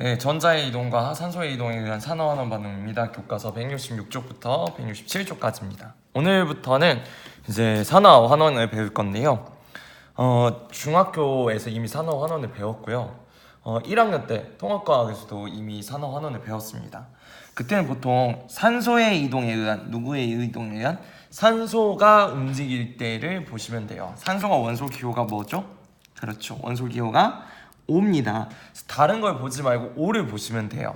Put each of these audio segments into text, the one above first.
네, 전자의 이동과 산소의 이동에 의한 산화환원 반응입니다. 교과서 166쪽부터 167쪽까지입니다. 오늘부터는 이제 산화환원을 배울 건데요. 어, 중학교에서 이미 산화환원을 배웠고요. 어, 1학년 때 통합과학에서도 이미 산화환원을 배웠습니다. 그때는 보통 산소의 이동에 의한 누구의 이동에 의한 산소가 움직일 때를 보시면 돼요. 산소가 원소 기호가 뭐죠? 그렇죠. 원소 기호가 O입니다. 다른 걸 보지 말고 O를 보시면 돼요.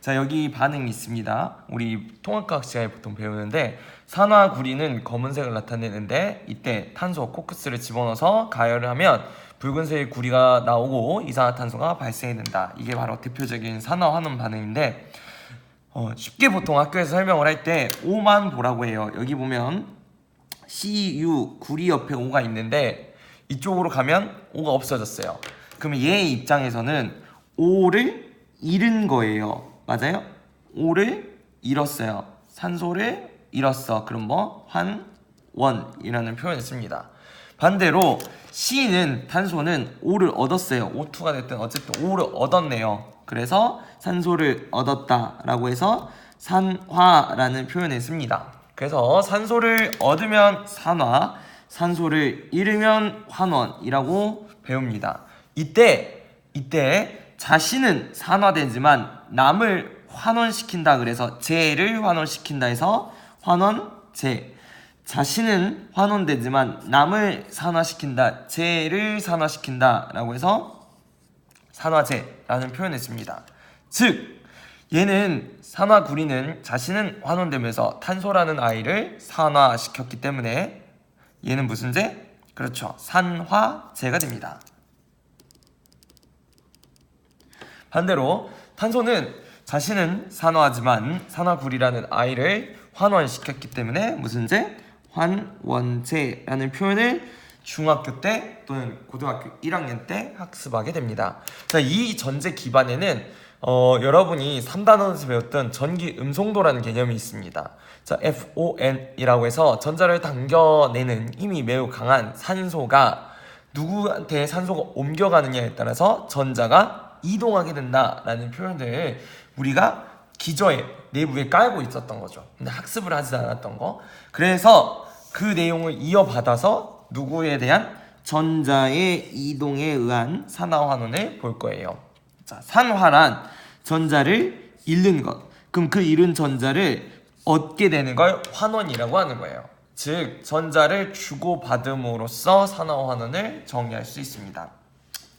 자 여기 반응이 있습니다. 우리 통합과학 시간에 보통 배우는데 산화구리는 검은색을 나타내는데 이때 탄소 코크스를 집어넣어서 가열을 하면 붉은색의 구리가 나오고 이산화탄소가 발생이 된다. 이게 바로 대표적인 산화환원 반응인데 어, 쉽게 보통 학교에서 설명을 할 때 O만 보라고 해요. 여기 보면 CU 구리 옆에 O가 있는데 이쪽으로 가면 O가 없어졌어요. 그러면 얘의 입장에서는 O를 잃은 거예요. 맞아요? O를 잃었어요. 산소를 잃었어. 그럼 뭐 환원이라는 표현을 씁니다. 반대로 C는 탄소는 O를 얻었어요. O2가 됐든 어쨌든 O를 얻었네요. 그래서 산소를 얻었다라고 해서 산화라는 표현을 씁니다. 그래서 산소를 얻으면 산화, 산소를 잃으면 환원이라고 배웁니다. 이때 이때 자신은 산화되지만 남을 환원시킨다 그래서 재를 환원시킨다 해서 환원재 자신은 환원되지만 남을 산화시킨다 재를 산화시킨다 라고 해서 산화제라는 표현을 씁니다. 즉 얘는 산화구리는 자신은 환원되면서 탄소라는 아이를 산화시켰기 때문에 얘는 무슨 제? 그렇죠. 산화제가 됩니다. 반대로 탄소는 자신은 산화하지만 산화구리라는 아이를 환원시켰기 때문에 무슨 제? 환원제라는 표현을 중학교 때 또는 고등학교 1학년 때 학습하게 됩니다. 자, 이 전제 기반에는 어, 여러분이 3단원에서 배웠던 전기 음송도라는 개념이 있습니다. 자, FON이라고 해서 전자를 당겨내는 힘이 매우 강한 산소가 누구한테 산소가 옮겨가느냐에 따라서 전자가 이동하게 된다라는 표현을 우리가 기저에 내부에 깔고 있었던 거죠. 근데 학습을 하지 않았던 거. 그래서 그 내용을 이어받아서 누구에 대한 전자의 이동에 의한 산화환원을 볼 거예요. 자, 산화란 전자를 잃는 것. 그럼 그 잃은 전자를 얻게 되는 걸 환원이라고 하는 거예요. 즉 전자를 주고 받음으로써 산화환원을 정의할 수 있습니다.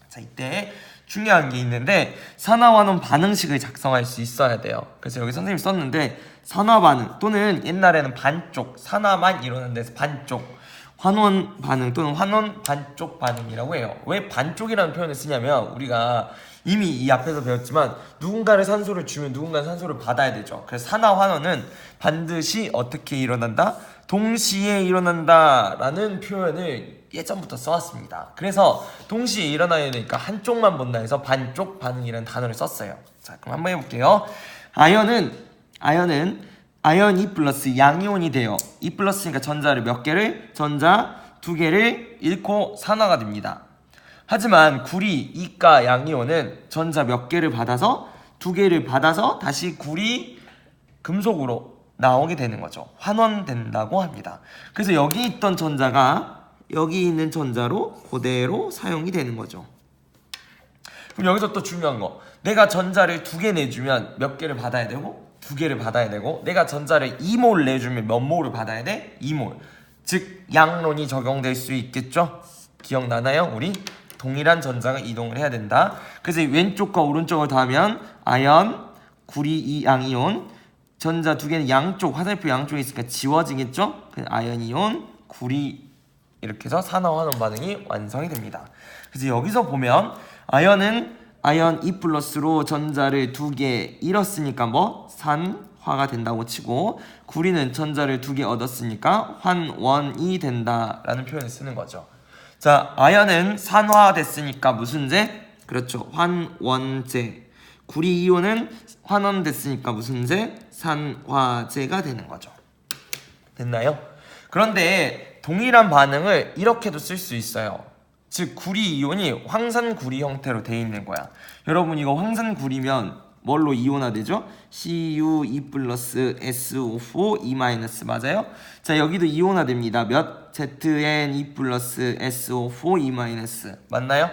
자, 이때 중요한 게 있는데 산화환원 반응식을 작성할 수 있어야 돼요. 그래서 여기 선생님이 썼는데 산화 반응 또는 옛날에는 반쪽 산화만 일어나는 데서 반쪽 환원 반응 또는 환원 반쪽 반응이라고 해요. 왜 반쪽이라는 표현을 쓰냐면 우리가 이미 이 앞에서 배웠지만 누군가를 산소를 주면 누군가 산소를 받아야 되죠. 그래서 산화 환원은 반드시 어떻게 일어난다? 동시에 일어난다라는 표현을 예전부터 써왔습니다. 그래서 동시에 일어나야 되니까 한쪽만 본다 해서 반쪽 반응이라는 단어를 썼어요. 자, 그럼 한번 해볼게요. 아연은 아연은 아연 2 플러스 양이온이 돼요. 2 플러스니까 전자를 몇 개를 전자 두 개를 잃고 산화가 됩니다. 하지만 구리 2가 양이온은 전자 몇 개를 받아서 두 개를 받아서 다시 구리 금속으로 나오게 되는 거죠. 환원된다고 합니다. 그래서 여기 있던 전자가 여기 있는 전자로 그대로 사용이 되는 거죠. 그럼 여기서 또 중요한 거. 내가 전자를 두 개 내주면 몇 개를 받아야 되고 두 개를 받아야 되고 내가 전자를 2몰 내주면 몇 몰을 받아야 돼? 2몰. 즉 양론이 적용될 수 있겠죠? 기억나나요? 우리 동일한 전자가 이동을 해야 된다. 그래서 왼쪽과 오른쪽을 더하면 아연, 구리, 이 양이온 전자 두 개는 양쪽 화살표 양쪽에 있으니까 지워지겠죠? 아연 이온, 구리 이렇게 해서 산화환원 반응이 완성이 됩니다. 그래서 여기서 보면 아연은 아연 2 플러스로 전자를 두 개 잃었으니까 뭐 산화가 된다고 치고 구리는 전자를 두 개 얻었으니까 환원이 된다라는 표현을 쓰는 거죠. 자, 아연은 산화됐으니까 무슨 제? 그렇죠. 환원제. 구리 이온은 환원됐으니까 무슨 제? 산화제가 되는 거죠. 됐나요? 그런데 동일한 반응을 이렇게도 쓸 수 있어요. 즉 구리 이온이 황산구리 형태로 돼 있는 거야. 여러분 이거 황산구리면 뭘로 이온화되죠? Cu2 플러스 SO4 E 맞아요? 자 여기도 이온화됩니다. 몇? Zn2 플러스 SO4 E 맞나요?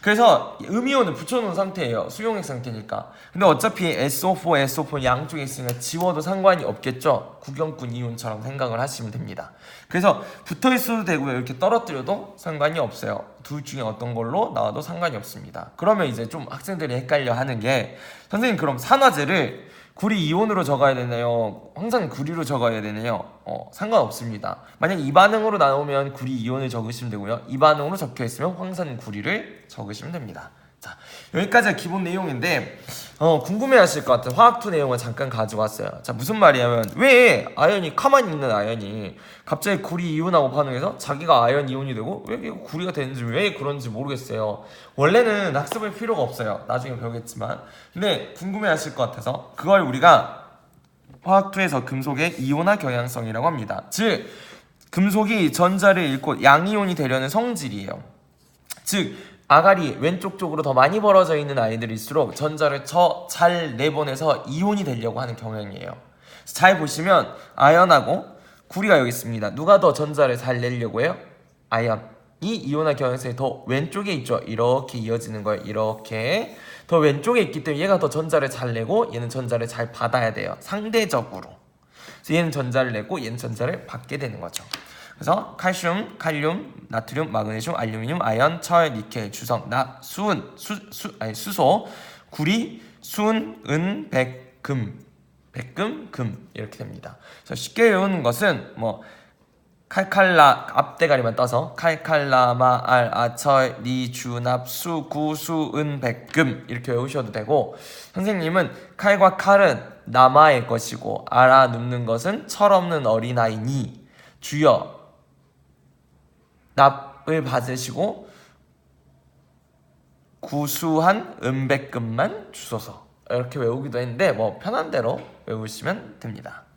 그래서 음이온을 붙여놓은 상태예요. 수용액 상태니까. 근데 어차피 SO4, SO4 양쪽에 있으니까 지워도 상관이 없겠죠. 구경꾼 이온처럼 생각을 하시면 됩니다. 그래서 붙어 있어도 되고요. 이렇게 떨어뜨려도 상관이 없어요. 둘 중에 어떤 걸로 나와도 상관이 없습니다. 그러면 이제 좀 학생들이 헷갈려 하는 게 선생님 그럼 산화제를 구리 이온으로 적어야 되나요? 항상 구리로 적어야 되나요? 어, 상관없습니다. 만약 이 반응으로 나오면 구리 이온을 적으시면 되고요. 이 반응으로 적혀 있으면 황산 구리를 적으시면 됩니다. 자, 여기까지가 기본 내용인데 어, 궁금해하실 것 같은 화학투 내용을 잠깐 가져왔어요. 자, 무슨 말이냐면 왜 아연이 가만히 있는 아연이 갑자기 구리 이온하고 반응해서 자기가 아연 이온이 되고 왜 이게 구리가 되는지 왜 그런지 모르겠어요. 원래는 학습할 필요가 없어요. 나중에 배우겠지만. 근데 궁금해하실 것 같아서 그걸 우리가 화학투에서 금속의 이온화 경향성이라고 합니다. 즉 금속이 전자를 잃고 양이온이 되려는 성질이에요. 즉 아가리 왼쪽 쪽으로 더 많이 벌어져 있는 아이들일수록 전자를 더 잘 내보내서 이온이 되려고 하는 경향이에요. 잘 보시면 아연하고 구리가 여기 있습니다. 누가 더 전자를 잘 내려고 해요? 아연. 이 이온화 경향성이 더 왼쪽에 있죠. 이렇게 이어지는 거예요. 이렇게 더 왼쪽에 있기 때문에 얘가 더 전자를 잘 내고 얘는 전자를 잘 받아야 돼요. 상대적으로. 그래서 얘는 전자를 내고 얘는 전자를 받게 되는 거죠. 그래서 칼슘, 칼륨, 나트륨, 마그네슘, 알루미늄, 아연, 철, 니켈, 주성, 나, 수은, 수, 수 아니 수소, 구리, 수은, 은, 백, 금, 백금, 금 이렇게 됩니다. 그래서 쉽게 외우는 것은 뭐 칼칼라 앞대가리만 떠서 칼칼라마 알 아철 리주납 수구 수은 백금 이렇게 외우셔도 되고 선생님은 칼과 칼은 남아의 것이고 알아 눕는 것은 철없는 어린아이니 주여 납을 받으시고 구수한 은백금만 주소서 이렇게 외우기도 했는데 뭐 편한 대로 외우시면 됩니다.